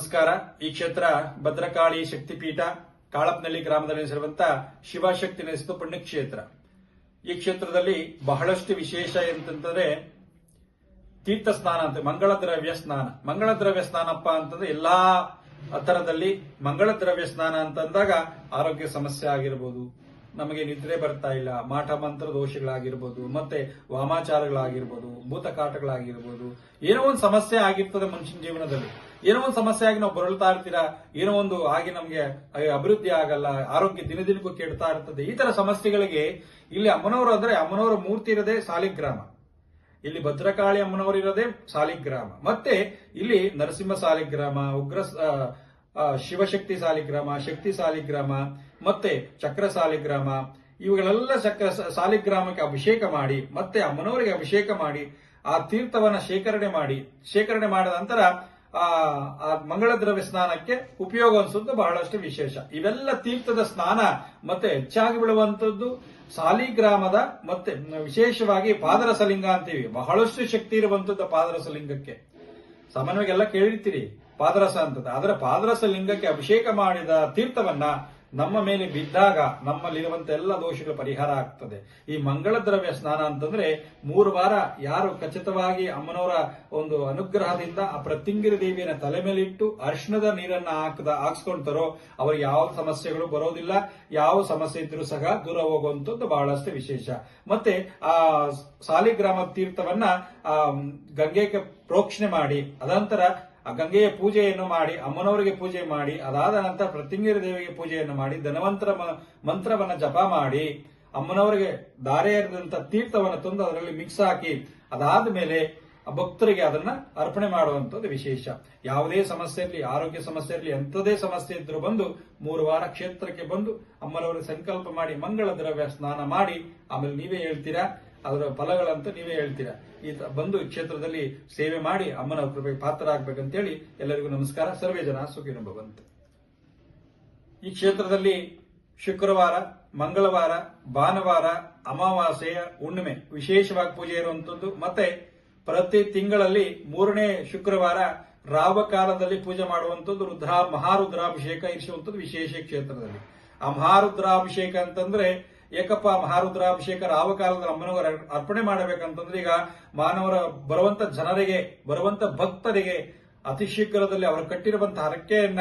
ನಮಸ್ಕಾರ. ಈ ಕ್ಷೇತ್ರ ಭದ್ರಕಾಳಿ ಶಕ್ತಿಪೀಠ ಕಾಳಪ್ನಳ್ಳಿ ಗ್ರಾಮದಲ್ಲಿ ನೆಲೆಸಿರುವಂತ ಶಿವಶಕ್ತಿ ನೆಲೆಸಿದ ಪುಣ್ಯಕ್ಷೇತ್ರ. ಈ ಕ್ಷೇತ್ರದಲ್ಲಿ ಬಹಳಷ್ಟು ವಿಶೇಷ ಎಂತಂದ್ರೆ ತೀರ್ಥ ಸ್ನಾನ ಅಂತ, ಮಂಗಳ ದ್ರವ್ಯ ಸ್ನಾನ. ಮಂಗಳ ದ್ರವ್ಯ ಸ್ನಾನಪ್ಪ ಅಂತಂದ್ರೆ ಎಲ್ಲಾ ಹತ್ತರದಲ್ಲಿ ಮಂಗಳ ದ್ರವ್ಯ ಸ್ನಾನ ಅಂತಂದಾಗ ಆರೋಗ್ಯ ಸಮಸ್ಯೆ ಆಗಿರ್ಬೋದು, ನಮಗೆ ನಿದ್ರೆ ಬರ್ತಾ ಇಲ್ಲ ಮಾಟ ಮಂತ್ರ ದೋಷಗಳಾಗಿರ್ಬೋದು, ಮತ್ತೆ ವಾಮಾಚಾರಗಳಾಗಿರ್ಬೋದು, ಭೂತಕಾಟಗಳಾಗಿರ್ಬೋದು, ಏನೋ ಒಂದು ಸಮಸ್ಯೆ ಆಗಿರ್ತದೆ ಮನುಷ್ಯನ ಜೀವನದಲ್ಲಿ. ಏನೋ ಒಂದು ಸಮಸ್ಯೆ ಆಗಿ ನಾವು ಬರಳ್ತಾ ಇರ್ತೀರಾ? ಏನೋ ಒಂದು ಆಗಿ ನಮಗೆ ಅಭಿವೃದ್ಧಿ ಆಗಲ್ಲ, ಆರೋಗ್ಯ ದಿನ ದಿನಕ್ಕೂ ಕೆಡ್ತಾ ಇರ್ತದೆ. ಈ ತರ ಸಮಸ್ಯೆಗಳಿಗೆ ಇಲ್ಲಿ ಅಮ್ಮನವರು ಅಂದ್ರೆ ಅಮ್ಮನವರ ಮೂರ್ತಿ ಇರದೆ ಸಾಲಿಗ್ರಾಮ. ಇಲ್ಲಿ ಭದ್ರಕಾಳಿ ಅಮ್ಮನವರು ಇರೋದೇ ಸಾಲಿಗ್ರಾಮ. ಮತ್ತೆ ಇಲ್ಲಿ ನರಸಿಂಹ ಸಾಲಿಗ್ರಾಮ, ಉಗ್ರ ಶಿವಶಕ್ತಿ ಸಾಲಿಗ್ರಾಮ, ಶಕ್ತಿ ಸಾಲಿಗ್ರಾಮ, ಮತ್ತೆ ಚಕ್ರ ಸಾಲಿಗ್ರಾಮ. ಇವುಗಳೆಲ್ಲ ಚಕ್ರ ಸಾಲಿಗ್ರಾಮಕ್ಕೆ ಅಭಿಷೇಕ ಮಾಡಿ, ಮತ್ತೆ ಅಮ್ಮನವರಿಗೆ ಅಭಿಷೇಕ ಮಾಡಿ, ಆ ತೀರ್ಥವನ್ನ ಶೇಖರಣೆ ಮಾಡಿ, ಶೇಖರಣೆ ಮಾಡಿದ ನಂತರ ಆ ಮಂಗಳ ದ್ರವ್ಯ ಸ್ನಾನಕ್ಕೆ ಉಪಯೋಗ ಅನ್ಸುತ್ತೆ ಬಹಳಷ್ಟು ವಿಶೇಷ. ಇವೆಲ್ಲ ತೀರ್ಥದ ಸ್ನಾನ, ಮತ್ತೆ ಹೆಚ್ಚಾಗಿ ಬೀಳುವಂತದ್ದು ಸಾಲಿಗ್ರಾಮದ, ಮತ್ತೆ ವಿಶೇಷವಾಗಿ ಪಾದರಸಲಿಂಗ ಅಂತೀವಿ. ಬಹಳಷ್ಟು ಶಕ್ತಿ ಇರುವಂತದ್ದು ಪಾದರಸಲಿಂಗಕ್ಕೆ. ಸಾಮಾನ್ಯವಾಗಿ ಎಲ್ಲ ಕೇಳಿರ್ತೀರಿ, ಪಾದರಸ ಅಂತದ್ದು. ಅದರ ಪಾದರಸ ಲಿಂಗಕ್ಕೆ ಅಭಿಷೇಕ ಮಾಡಿದ ತೀರ್ಥವನ್ನ ನಮ್ಮ ಮೇಲೆ ಬಿದ್ದಾಗ ನಮ್ಮಲ್ಲಿರುವಂತ ಎಲ್ಲ ದೋಷಗಳ ಪರಿಹಾರ ಆಗ್ತದೆ. ಈ ಮಂಗಳ ದ್ರವ್ಯ ಸ್ನಾನ ಅಂತಂದ್ರೆ ಮೂರು ವಾರ ಯಾರು ಖಚಿತವಾಗಿ ಅಮ್ಮನವರ ಒಂದು ಅನುಗ್ರಹದಿಂದ ಆ ಪ್ರತಿಂಗಿರಿ ದೇವಿಯನ್ನ ತಲೆ ಮೇಲಿಟ್ಟು ಅರ್ಶನದ ನೀರನ್ನ ಹಾಕದ, ಹಾಕ್ಸ್ಕೊಂತಾರೋ ಅವ್ರಿಗೆ ಯಾವ ಸಮಸ್ಯೆಗಳು ಬರೋದಿಲ್ಲ. ಯಾವ ಸಮಸ್ಯೆ ಇದ್ರೂ ಸಹ ದೂರ ಹೋಗುವಂತದ್ದು ಬಹಳಷ್ಟು ವಿಶೇಷ. ಮತ್ತೆ ಆ ಸಾಲಿಗ್ರಾಮ ತೀರ್ಥವನ್ನ ಆ ಗಂಗೆಗೆ ಪ್ರೋಕ್ಷಣೆ ಮಾಡಿ, ಅದಂತರ ಆ ಗಂಗೆಯ ಪೂಜೆಯನ್ನು ಮಾಡಿ, ಅಮ್ಮನವರಿಗೆ ಪೂಜೆ ಮಾಡಿ, ಅದಾದ ನಂತರ ಪ್ರತಿಂಗಿರ ದೇವಿಗೆ ಪೂಜೆಯನ್ನು ಮಾಡಿ, ಧನವಂತರ ಮಂತ್ರವನ್ನ ಜಪ ಮಾಡಿ, ಅಮ್ಮನವರಿಗೆ ಎರೆದಂತ ತೀರ್ಥವನ್ನು ತಂದು ಅದರಲ್ಲಿ ಮಿಕ್ಸ್ ಹಾಕಿ, ಅದಾದ ಮೇಲೆ ಆ ಭಕ್ತರಿಗೆ ಅದನ್ನ ಅರ್ಪಣೆ ಮಾಡುವಂತದ್ದು ವಿಶೇಷ. ಯಾವುದೇ ಸಮಸ್ಯೆ ಇರಲಿ, ಆರೋಗ್ಯ ಸಮಸ್ಯೆ ಇರಲಿ ಎಂಥದೇ ಸಮಸ್ಯೆ ಇದ್ರೂ ಬಂದು ಮೂರು ವಾರ ಕ್ಷೇತ್ರಕ್ಕೆ ಬಂದು ಅಮ್ಮನವರಿಗೆ ಸಂಕಲ್ಪ ಮಾಡಿ, ಮಂಗಳ ದ್ರವ್ಯ ಸ್ನಾನ ಮಾಡಿ, ಆಮೇಲೆ ನೀವೇ ಹೇಳ್ತೀರಾ ಅದರ ಫಲಗಳಂತ ನೀವೇ ಹೇಳ್ತೀರಾ? ಈ ಬಂದು ಕ್ಷೇತ್ರದಲ್ಲಿ ಸೇವೆ ಮಾಡಿ ಅಮ್ಮನ ಕೃಪೆಗೆ ಪಾತ್ರರಾಗಬೇಕಂತೇಳಿ ಎಲ್ಲರಿಗೂ ನಮಸ್ಕಾರ. ಸರ್ವೇ ಜನ ಸುಖಿನ ಭವಂತ ಈ ಕ್ಷೇತ್ರದಲ್ಲಿ ಶುಕ್ರವಾರ, ಮಂಗಳವಾರ, ಭಾನುವಾರ, ಅಮಾವಾಸ್ಯೆಯ ಹುಣ್ಣಿಮೆ ವಿಶೇಷವಾಗಿ ಪೂಜೆ ಇರುವಂತದ್ದು. ಮತ್ತೆ ಪ್ರತಿ ತಿಂಗಳಲ್ಲಿ ಮೂರನೇ ಶುಕ್ರವಾರ ರಾವಕಾಲದಲ್ಲಿ ಪೂಜೆ ಮಾಡುವಂತದ್ದು, ರುದ್ರ ಮಹಾರುದ್ರಾಭಿಷೇಕ ಇರಿಸುವಂಥದ್ದು ವಿಶೇಷ ಕ್ಷೇತ್ರದಲ್ಲಿ. ಆ ಮಹಾರುದ್ರಾಭಿಷೇಕ ಅಂತಂದ್ರೆ ಏಕಪ್ಪ ಮಹಾರುದ್ರಾಭಿಷೇಕ ರಾವಕಾಲದ ಅಮ್ಮನವರ ಅರ್ಪಣೆ ಮಾಡಬೇಕಂತಂದ್ರೆ ಈಗ ಮಾನವರ ಬರುವಂತ ಜನರಿಗೆ, ಬರುವಂತ ಭಕ್ತರಿಗೆ ಅತಿ ಶೀಘ್ರದಲ್ಲಿ ಅವರು ಕಟ್ಟಿರುವಂತಹ ಹರಕೆಯನ್ನ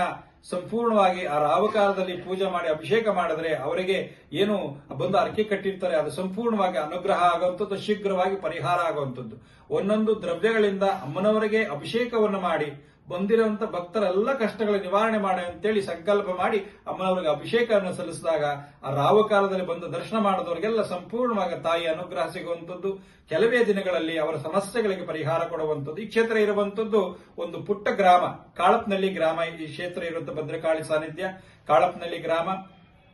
ಸಂಪೂರ್ಣವಾಗಿ ಆ ರಾವಕಾಲದಲ್ಲಿ ಪೂಜೆ ಮಾಡಿ ಅಭಿಷೇಕ ಮಾಡಿದ್ರೆ ಅವರಿಗೆ ಏನು ಬಂದು ಅರಕೆ ಕಟ್ಟಿರ್ತಾರೆ, ಅದು ಸಂಪೂರ್ಣವಾಗಿ ಅನುಗ್ರಹ ಆಗುವಂಥದ್ದು, ಶೀಘ್ರವಾಗಿ ಪರಿಹಾರ ಆಗುವಂಥದ್ದು. ಒಂದೊಂದು ದ್ರವ್ಯಗಳಿಂದ ಅಮ್ಮನವರಿಗೆ ಅಭಿಷೇಕವನ್ನು ಮಾಡಿ ಬಂದಿರುವಂತ ಭಕ್ತರೆಲ್ಲ ಕಷ್ಟಗಳ ನಿವಾರಣೆ ಮಾಡಿ ಅಂತೇಳಿ ಸಂಕಲ್ಪ ಮಾಡಿ ಅಮ್ಮನವರಿಗೆ ಅಭಿಷೇಕವನ್ನು ಸಲ್ಲಿಸಿದಾಗ ಆ ರಾವಕಾಲದಲ್ಲಿ ಬಂದು ದರ್ಶನ ಮಾಡಿದವರಿಗೆಲ್ಲ ಸಂಪೂರ್ಣವಾಗಿ ತಾಯಿ ಅನುಗ್ರಹ ಸಿಗುವಂಥದ್ದು ಕೆಲವೇ ದಿನಗಳಲ್ಲಿ ಅವರ ಸಮಸ್ಯೆಗಳಿಗೆ ಪರಿಹಾರ ಕೊಡುವಂಥದ್ದು ಈ ಕ್ಷೇತ್ರ ಇರುವಂಥದ್ದು ಒಂದು ಪುಟ್ಟ ಗ್ರಾಮ. ಕಾಳಪ್ನಳ್ಳಿ ಗ್ರಾಮ ಈ ಕ್ಷೇತ್ರ ಇರುವಂತ ಭದ್ರಕಾಳಿ ಸಾನ್ನಿಧ್ಯ. ಕಾಳಪ್ನಳ್ಳಿ ಗ್ರಾಮ.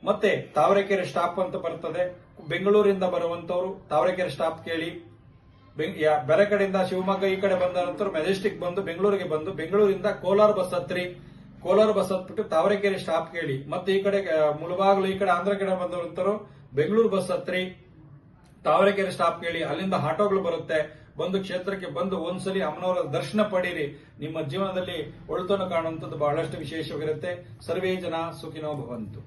ಮತ್ತೆ ತಾವರೆಕೆರೆ ಸ್ಟಾಪ್ ಅಂತ ಬರ್ತದೆ. ಬೆಂಗಳೂರಿಂದ ಬರುವಂತವರು ತಾವರೆಕೆರೆ ಸ್ಟಾಪ್ ಕೇಳಿ. ಬೇರೆ ಕಡೆಯಿಂದ ಶಿವಮೊಗ್ಗ ಈ ಕಡೆ ಬಂದ ನಂತರ ಮೆಜೆಸ್ಟಿಕ್ ಬಂದು ಬೆಂಗಳೂರಿಗೆ ಬಂದು ಬೆಂಗಳೂರಿಂದ ಕೋಲಾರ ಬಸ್ ಹತ್ರಿ ಕೋಲಾರ ಬಸ್ ಹತ್ಬಿಟ್ಟು ತಾವರೆಕೆರೆ ಸ್ಟಾಪ್ ಕೇಳಿ. ಮತ್ತೆ ಈ ಕಡೆ ಮುಳಬಾಗ್ಲು, ಈ ಕಡೆ ಆಂಧ್ರ ಕಡೆ ನಂತರ ಬೆಂಗಳೂರು ಬಸ್ ಹತ್ರಿ ತಾವರೆಕೆರೆ ಸ್ಟಾಪ್ ಕೇಳಿ. ಅಲ್ಲಿಂದ ಆಟೋಗಳು ಬರುತ್ತೆ. ಬಂದು ಕ್ಷೇತ್ರಕ್ಕೆ ಬಂದು ಒಂದ್ಸಲಿ ಅಮ್ಮನವರ ದರ್ಶನ ಪಡೀರಿ. ನಿಮ್ಮ ಜೀವನದಲ್ಲಿ ಒಳ್ತನ್ನು ಕಾಣುವಂಥದ್ದು ಬಹಳಷ್ಟು ವಿಶೇಷವಾಗಿರುತ್ತೆ. ಸರ್ವೇ ಜನ ಸುಖಿನೋ ಭವಂತು.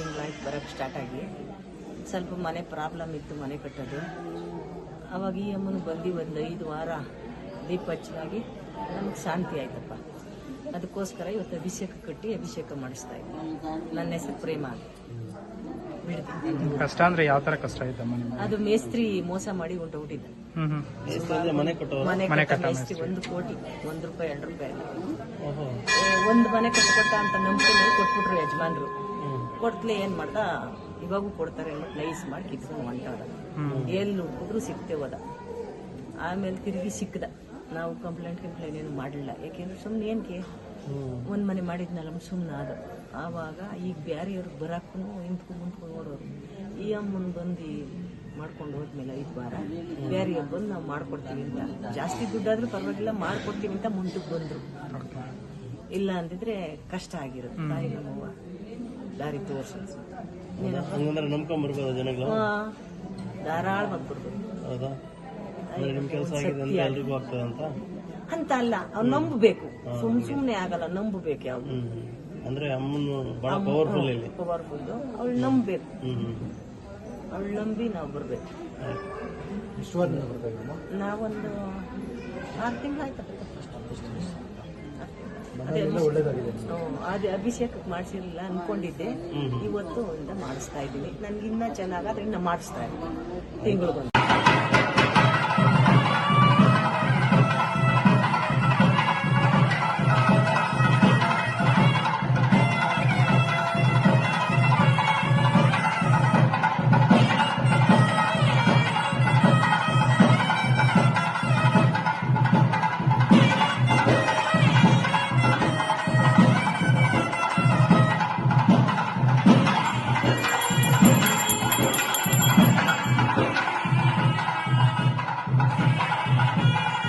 ತಿಂಗಳಾಯ್ತು ಬರೋಕ್ಕೆ ಸ್ಟಾರ್ಟ್ ಆಗಿ. ಸ್ವಲ್ಪ ಮನೆ ಪ್ರಾಬ್ಲಮ್ ಇತ್ತು ಮನೆ ಕಟ್ಟೋದು. ಅವಾಗ ಈ ಅಮ್ಮನ ಬಂದು ಒಂದು ಐದು ವಾರ ದೀಪ ಹಚ್ಚಾಗಿ ನಮಗೆ ಶಾಂತಿ ಆಯ್ತಪ್ಪ. ಅದಕ್ಕೋಸ್ಕರ ಇವತ್ತು ಅಭಿಷೇಕ ಕಟ್ಟಿ ಅಭಿಷೇಕ ಮಾಡಿಸ್ತಾ ಇದ್ದೆ ನನ್ನ ಹೆಸರು ಪ್ರೇಮ ಕಷ್ಟ ಅಂದ್ರೆ ಯಾವ ತರ ಕಷ್ಟ ಅದು ಮೇಸ್ತ್ರಿ ಮೋಸ ಮಾಡಿ ಹೊಂಟೋಗ್ಬಿಟ್ಟಿದ್ದ ಮನೆ ಮೇಸ್ತ್ರಿ ಒಂದು ಕೋಟಿ ಒಂದ್ ರೂಪಾಯಿ ಎರಡು ರೂಪಾಯಿ. ಒಂದು ಮನೆ ಕಟ್ಕೊಟ್ಟ ಅಂತ ನಂಬಿಕೆ ಕೊಟ್ಬಿಟ್ರು ಯಜಮಾನ್ರು. ಕೊಟ್ಲೆ ಏನ್ ಮಾಡ್ದ? ಇವಾಗೂ ಕೊಡ್ತಾರೆ ಅಂದ್ಬಿಟ್ಟು ನೈಸ್ ಮಾಡಿ ಕಿತ್ಕೊಂಡು ಹೊಂಟವ್ರ. ಎಲ್ಲಿ ಹುಡುಕಿದ್ರು ಸಿಕ್ತೆ ಹೋದ. ಆಮೇಲೆ ತಿರುಗಿ ಸಿಕ್ಕದ ನಾವು ಕಂಪ್ಲೇಂಟ್ ಕಂಪ್ಲೇಂಟ್ ಏನು ಮಾಡಲಿಲ್ಲ. ಯಾಕೆಂದ್ರೆ ಸುಮ್ಮನೆ ಏನಕ್ಕೆ ಒಂದು ಮನೆ ಮಾಡಿದ್ನಲ್ಲ ಸುಮ್ಮನೆ ಅದು ಆವಾಗ ಈಗ ಬ್ಯಾರೆಯವ್ರಿಗೆ ಬರಾಕು ನಿಂತ್ಕೊಂಡು ಮುಂದ್ಕೊಂಡು ನೋಡೋರು ಈ ಅಮ್ಮನ ಬಂದು ಮಾಡ್ಕೊಂಡು ಹೋದ್ಮೇಲೆ ಐದು ವಾರ ಬೇರೆಯವ್ರು ಬಂದು ನಾವು ಮಾಡ್ಕೊಡ್ತೀವಿ ಅಂತ. ಜಾಸ್ತಿ ದುಡ್ಡಾದ್ರೂ ಪರವಾಗಿಲ್ಲ ಮಾಡ್ಕೊಡ್ತೀವಿ ಅಂತ ಮುಂದಕ್ಕೆ ಬಂದರು. ಇಲ್ಲ ಅಂದಿದ್ರೆ ಕಷ್ಟ ಆಗಿರುತ್ತೆ. ತಾಯಿ ನಮ್ಮವ್ವ ದಾರಿ ತೋರಿಸೋದು ಹಂಗಂದ್ರೆ ನಂಬ್ಕೊಂಡ್ ಬರ್ಬೋದು ಜನಗಳು ಧಾರಾಳ ಬಂದ್ಬಿಡ್ಬೋದು. ಹೌದಾ? ಅಂದ್ರೆ ನಿಮ್ ಕೆಲಸ ಆಗಿದೆ ಅಂತ ಎಲ್ರಿಗೂ ಆಗ್ತದೆ ಅಂತ? ಅಂತ ಅಲ್ಲ ಅವ್ರು ನಂಬಬೇಕು. ಸುಮ್ ಸುಮ್ನೆ ಆಗಲ್ಲ ನಂಬಬೇಕು ಯಾವ್ದು. ಅಂದ್ರೆ ಅಮ್ಮನು ಬಹಳ ಪವರ್ಫುಲ್ ಇಲ್ಲಿ. ಪವರ್ಫುಲ್ ಅವಳು ನಂಬಬೇಕು. ಹ್ಮ್ ಹ್ಮ್ ಅವಳು ನಂಬಿ ನಾವು ಬರ್ಬೇಕು. ನಾವೊಂದು ಆರು ತಿಂಗಳಾಯ್ತಪ್ಪ ಆಯ್ತು. ಅದೇ ಅಭಿಷೇಕಕ್ಕೆ ಮಾಡಿಸಿರ್ಲಿಲ್ಲ ಅನ್ಕೊಂಡಿದ್ದೆ. ಇವತ್ತು ಇಂದ ಮಾಡಿಸ್ತಾ ಇದ್ದೀನಿ. ನನ್ಗಿನ್ನ ಚೆನ್ನಾಗಾದ್ರೆ ಇನ್ನ ಮಾಡಿಸ್ತಾ ಇದ್ದೀನಿ. ತಿಂಗಳಿಗೊಂದು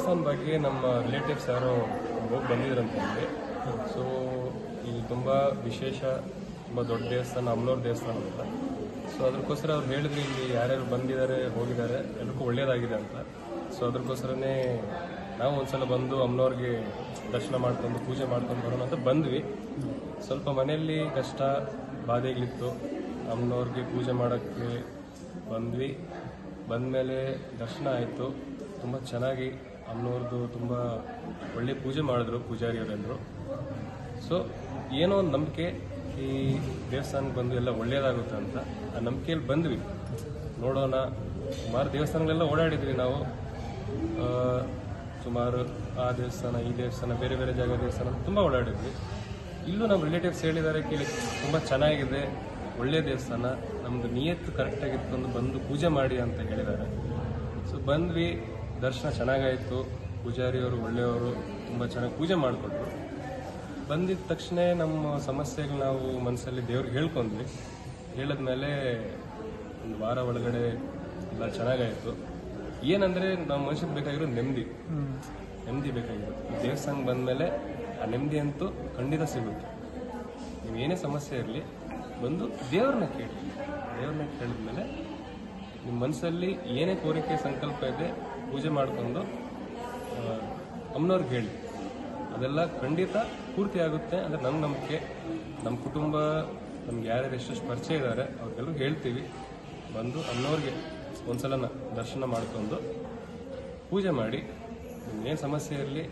ದೇವಸ್ಥಾನ ಬಗ್ಗೆ ನಮ್ಮ ರಿಲೇಟಿವ್ಸ್ ಯಾರೋ ಹೋಗಿ ಬಂದಿದ್ರಂತ ಹೇಳಿ ಸೊ ಇಲ್ಲಿ ತುಂಬ ವಿಶೇಷ, ತುಂಬ ದೊಡ್ಡ ದೇವಸ್ಥಾನ, ಅಮ್ನೋರ್ ದೇವಸ್ಥಾನ ಅಂತ. ಸೊ ಅದಕ್ಕೋಸ್ಕರ ಅವ್ರು ಹೇಳಿದ್ರು, ಇಲ್ಲಿ ಯಾರ್ಯಾರು ಬಂದಿದ್ದಾರೆ, ಹೋಗಿದ್ದಾರೆ ಎಲ್ಲಕ್ಕೂ ಒಳ್ಳೇದಾಗಿದೆ ಅಂತ. ಸೊ ಅದಕ್ಕೋಸ್ಕರನೇ ನಾವು ಒಂದ್ಸಲ ಬಂದು ಅಮ್ಮನವ್ರಿಗೆ ದರ್ಶನ ಮಾಡ್ಕೊಂಡು, ಪೂಜೆ ಮಾಡ್ಕೊಂಡು ಬರೋಣ ಅಂತ ಬಂದ್ವಿ. ಸ್ವಲ್ಪ ಮನೆಯಲ್ಲಿ ಕಷ್ಟ, ಬಾಧೆಗಳಿತ್ತು. ಅಮ್ಮನವ್ರಿಗೆ ಪೂಜೆ ಮಾಡೋಕ್ಕೆ ಬಂದ್ವಿ. ಬಂದಮೇಲೆ ದರ್ಶನ ಆಯಿತು. ತುಂಬ ಚೆನ್ನಾಗಿ ಅಮ್ಮನವ್ರದ್ದು ತುಂಬ ಒಳ್ಳೆ ಪೂಜೆ ಮಾಡಿದ್ರು ಪೂಜಾರಿಯವರೆಲ್ಲರೂ ಸೊ ಏನೋ ಒಂದು ನಂಬಿಕೆ ಈ ದೇವಸ್ಥಾನಕ್ಕೆ ಬಂದು ಎಲ್ಲ ಒಳ್ಳೆಯದಾಗುತ್ತೆ ಅಂತ ಆ ನಂಬಿಕೆಯಲ್ಲಿ ಬಂದ್ವಿ. ನೋಡೋಣ, ಸುಮಾರು ದೇವಸ್ಥಾನಗಳೆಲ್ಲ ಓಡಾಡಿದ್ವಿ ನಾವು. ಸುಮಾರು ಆ ದೇವಸ್ಥಾನ, ಈ ದೇವಸ್ಥಾನ, ಬೇರೆ ಬೇರೆ ಜಾಗ ದೇವಸ್ಥಾನ ತುಂಬ ಓಡಾಡಿದ್ವಿ. ಇಲ್ಲೂ ನಮ್ಮ ರಿಲೇಟಿವ್ಸ್ ಹೇಳಿದ್ದಾರೆ ಕೇಳಿ, ತುಂಬ ಚೆನ್ನಾಗಿದೆ, ಒಳ್ಳೆ ದೇವಸ್ಥಾನ ನಮ್ಮದು ನಿಯತ್ತು ಕರೆಕ್ಟಾಗಿತ್ತು ಬಂದು ಪೂಜೆ ಮಾಡಿ ಅಂತ ಹೇಳಿದ್ದಾರೆ. ಸೊ ಬಂದ್ವಿ ದರ್ಶನ ಚೆನ್ನಾಗಾಯಿತು. ಪೂಜಾರಿಯವರು ಒಳ್ಳೆಯವರು, ತುಂಬ ಚೆನ್ನಾಗಿ ಪೂಜೆ ಮಾಡಿಕೊಟ್ರು. ಬಂದಿದ್ದ ತಕ್ಷಣ ನಮ್ಮ ಸಮಸ್ಯೆಗಳು ನಾವು ಮನಸ್ಸಲ್ಲಿ ದೇವ್ರಿಗೆ ಹೇಳ್ಕೊಂಡ್ವಿ. ಹೇಳಿದ್ಮೇಲೆ ಒಂದು ವಾರ ಒಳಗಡೆ ಎಲ್ಲ ಚೆನ್ನಾಗಾಯಿತು. ಏನಂದರೆ ನಮ್ಮ ಮನುಷ್ಯಕ್ಕೆ ಬೇಕಾಗಿರೋದು ನೆಮ್ಮದಿ ನೆಮ್ಮದಿ ಬೇಕಾಗಿರೋದು. ದೇವಸ್ಥಾನಕ್ಕೆ ಬಂದಮೇಲೆ ಆ ನೆಮ್ಮದಿ ಅಂತೂ ಖಂಡಿತ ಸಿಗುತ್ತೆ. ನೀವು ಏನೇ ಸಮಸ್ಯೆ ಇರಲಿ, ಬಂದು ದೇವ್ರನ್ನ ಕೇಳಿ. ದೇವ್ರನ್ನ ಕೇಳಿದ್ಮೇಲೆ ನಿಮ್ಮ ಮನಸ್ಸಲ್ಲಿ ಏನೇ ಕೋರಿಕೆ ಸಂಕಲ್ಪ ಇದೆ, ಪೂಜೆ ಮಾಡಿಕೊಂಡು ಅಮ್ಮನವ್ರಿಗೆ ಹೇಳಿ. ಅದೆಲ್ಲ ಖಂಡಿತ ಪೂರ್ತಿ ಆಗುತ್ತೆ ಅಂದರೆ ನಮ್ಮ ನಂಬಿಕೆ. ನಮ್ಮ ಕುಟುಂಬ, ನಮ್ಗೆ ಯಾರ್ಯಾರು ಎಷ್ಟೆಷ್ಟು ಪರಿಚಯ ಇದ್ದಾರೆ ಅವ್ರಿಗೆಲ್ಲರೂ ಹೇಳ್ತೀವಿ. ಬಂದು ಅಮ್ಮನವ್ರಿಗೆ ಒಂದ್ಸಲ ದರ್ಶನ ಮಾಡ್ಕೊಂಡು ಪೂಜೆ ಮಾಡಿ ಏನು ಸಮಸ್ಯೆ ಇರಲಿ,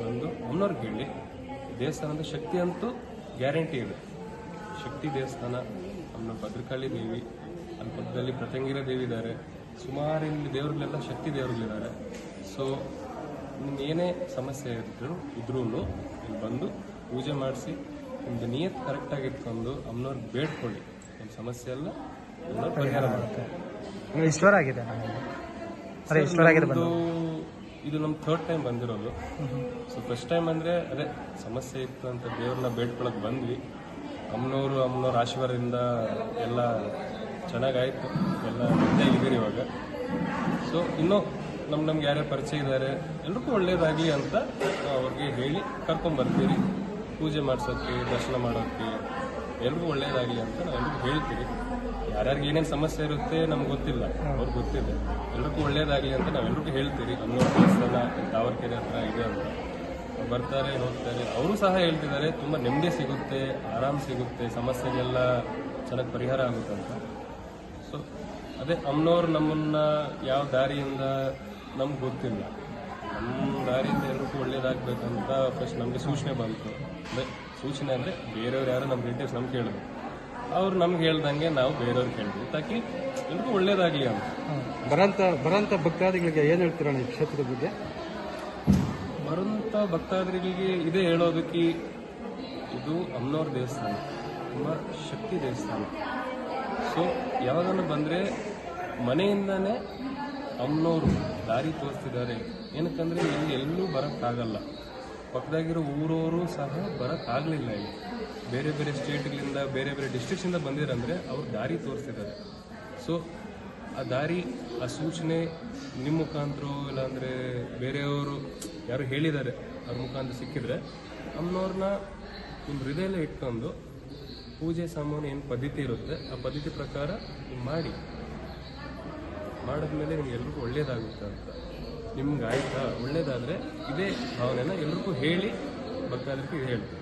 ಬಂದು ಅಮ್ಮನವ್ರಿಗೆ ಹೇಳಿ. ದೇವಸ್ಥಾನದ ಶಕ್ತಿ ಅಂತೂ ಗ್ಯಾರಂಟಿ ಇದೆ. ಶಕ್ತಿ ದೇವಸ್ಥಾನ ನಮ್ಮ ಭದ್ರಕಾಳಿ ದೇವಿ ಅಲ್ಲಿ ಪಕ್ಕದಲ್ಲಿ ಪ್ರತಂಗಿರ ದೇವಿ ಇದ್ದಾರೆ ಸುಮಾರು ಇಲ್ಲಿ ದೇವರುಗಳೆಲ್ಲ ಶಕ್ತಿ ದೇವರುಗಳಿದ್ದಾರೆ ಸೊ ನಿಮ್ಗೆ ಏನೇ ಸಮಸ್ಯೆ ಇದ್ರು ಇದ್ರೂ ಇಲ್ಲಿ ಬಂದು ಪೂಜೆ ಮಾಡಿಸಿ ನಿಮ್ದು ನಿಯತ್ ಕರೆಕ್ಟಾಗಿ ಇಟ್ಕೊಂಡು ಅಮ್ಮನವ್ರಿಗೆ ಬೇಡ್ಕೊಳ್ಳಿ. ನಿಮ್ಮ ಸಮಸ್ಯೆ ಎಲ್ಲ ಪರಿಹಾರ ಮಾಡುತ್ತೆ ಈಶ್ವರ ಆಗಿದೆ ಇದು ನಮ್ಮ ಥರ್ಡ್ ಟೈಮ್ ಬಂದಿರೋದು. ಸೊ ಫಸ್ಟ್ ಟೈಮ್ ಅಂದರೆ ಅದೇ ಸಮಸ್ಯೆ ಇತ್ತು ಅಂತ ದೇವ್ರನ್ನ ಬೇಡ್ಕೊಳಕ್ಕೆ ಬಂದ್ವಿ. ಅಮ್ಮನವರು ಅಮ್ಮನವ್ರ ಆಶೀರ್ವಾದದಿಂದ ಎಲ್ಲ ಚೆನ್ನಾಗಾಯ್ತು. ಎಲ್ಲ ಇದ್ದೀರಿ ಇವಾಗ. ಸೊ ಇನ್ನೂ ನಮ್ಮ ನಮ್ಗೆ ಯಾರ್ಯಾರು ಪರಿಚಯ ಇದ್ದಾರೆ, ಎಲ್ರಿಗೂ ಒಳ್ಳೇದಾಗಲಿ ಅಂತ ಅವ್ರಿಗೆ ಹೇಳಿ ಕರ್ಕೊಂಬರ್ತೀವಿ ಪೂಜೆ ಮಾಡ್ಸೋಕ್ಕೆ ದರ್ಶನ ಮಾಡೋಕ್ಕೆ ಎಲ್ರಿಗೂ ಒಳ್ಳೇದಾಗಲಿ ಅಂತ ನಾವು ಎಲ್ರಿಗೂ ಹೇಳ್ತೀವಿ. ಯಾರ್ಯಾರಿಗೆ ಏನೇನು ಸಮಸ್ಯೆ ಇರುತ್ತೆ ನಮ್ಗೆ ಗೊತ್ತಿಲ್ಲ. ಅವ್ರಿಗೆ ಗೊತ್ತಿದೆ. ಎಲ್ರಿಗೂ ಒಳ್ಳೇದಾಗಲಿ ಅಂತ ನಾವು ಎಲ್ರಿಗೂ ಹೇಳ್ತೀವಿ ಅನ್ನೋ ಸ್ಥಳ ತಾವರ್ಕೆರೆ ಹತ್ರ ಇದೆ ಅಂತ. ಬರ್ತಾರೆ, ಹೋಗ್ತಾರೆ. ಅವರು ಸಹ ಹೇಳ್ತಿದ್ದಾರೆ, ತುಂಬ ನೆಮ್ಮದಿ ಸಿಗುತ್ತೆ, ಆರಾಮ್ ಸಿಗುತ್ತೆ, ಸಮಸ್ಯೆಗೆಲ್ಲ ಚೆನ್ನಾಗಿ ಪರಿಹಾರ ಆಗುತ್ತೆ ಅಂತ. ಸೊ ಅದೇ ಅಮ್ಮನವ್ರು ನಮ್ಮನ್ನ ಯಾವ ದಾರಿಯಿಂದ ನಮ್ಗೆ ಗೊತ್ತಿಲ್ಲ. ನಮ್ಮ ದಾರಿಯಿಂದ ಎಲ್ರಿಗೂ ಒಳ್ಳೇದಾಗಬೇಕಂತ ಫಸ್ಟ್ ನಮಗೆ ಸೂಚನೆ ಬಂತು. ಅದೇ ಸೂಚನೆ ಅಂದರೆ ಬೇರೆಯವ್ರು ಯಾರು ನಮ್ಮ ರಿಲೇಟಿವ್ಸ್ ನಮ್ಗೆ ಕೇಳಿದ್ರು ಅವ್ರು ನಮ್ಗೆ ಹೇಳ್ದಂಗೆ ನಾವು ಬೇರೆಯವ್ರಿಗೆ ಕೇಳಿದ್ವಿ ತಾಕಿ ಎಲ್ರಿಗೂ ಒಳ್ಳೇದಾಗಲಿ ಅಂತ. ಬರಂತ ಬರಂತ ಭಕ್ತಾದಿಗಳಿಗೆ ಏನು ಹೇಳ್ತೀರಣ ಈ ಕ್ಷೇತ್ರದ ಬಗ್ಗೆ? ಬರುವಂಥ ಭಕ್ತಾದಿಗಳಿಗೆ ಇದೇ ಹೇಳೋದಕ್ಕೆ ಇದು ಅಮ್ಮನವ್ರ ದೇವಸ್ಥಾನ. ತುಂಬ ಶಕ್ತಿ ದೇವಸ್ಥಾನ. ಸೊ ಯಾವಾಗಲೂ ಬಂದರೆ ಮನೆಯಿಂದನೇ ಅಮ್ಮನವರು ದಾರಿ ತೋರಿಸ್ತಿದ್ದಾರೆ. ಏನಕ್ಕಂದರೆ ಇಲ್ಲಿ ಎಲ್ಲೂ ಬರೋಕ್ಕಾಗಲ್ಲ. ಪಕ್ಕದಾಗಿರೋ ಊರವರು ಸಹ ಬರೋಕ್ಕಾಗಲಿಲ್ಲ ಇಲ್ಲಿ. ಬೇರೆ ಬೇರೆ ಸ್ಟೇಟ್ಗಳಿಂದ, ಬೇರೆ ಬೇರೆ ಡಿಸ್ಟ್ರಿಕ್ಸಿಂದ ಬಂದಿರಂದರೆ ಅವ್ರು ದಾರಿ ತೋರಿಸ್ತಿದ್ದಾರೆ. ಸೊ ಆ ದಾರಿ, ಆ ಸೂಚನೆ ನಿಮ್ಮ ಮುಖಾಂತರ, ಇಲ್ಲಾಂದರೆ ಬೇರೆಯವರು ಯಾರು ಹೇಳಿದ್ದಾರೆ, ಅವ್ರ ಮುಖಾಂತರ ಸಿಕ್ಕಿದ್ರೆ ಅಮ್ಮನವ್ರನ್ನ ನಿಮ್ಮ ಹೃದಯಲ್ಲೇ ಇಟ್ಕೊಂಡು ಪೂಜೆ ಸಾಮಾನು ಏನು ಪದ್ಧತಿ ಇರುತ್ತೆ, ಆ ಪದ್ಧತಿ ಪ್ರಕಾರ ನೀವು ಮಾಡಿ. ಮಾಡಿದ್ಮೇಲೆ ನಿಮ್ಗೆ ಎಲ್ರಿಗೂ ಒಳ್ಳೇದಾಗುತ್ತೆ ಅಂತ. ನಿಮ್ಗೆ ಆಯ್ತಾ? ಒಳ್ಳೇದಾದರೆ ಇದೇ ಭಾವನೆನ ಎಲ್ರಿಗೂ ಹೇಳಿ ಭಕ್ತಾದ್ರಿಗೆ ಹೇಳ್ತೀನಿ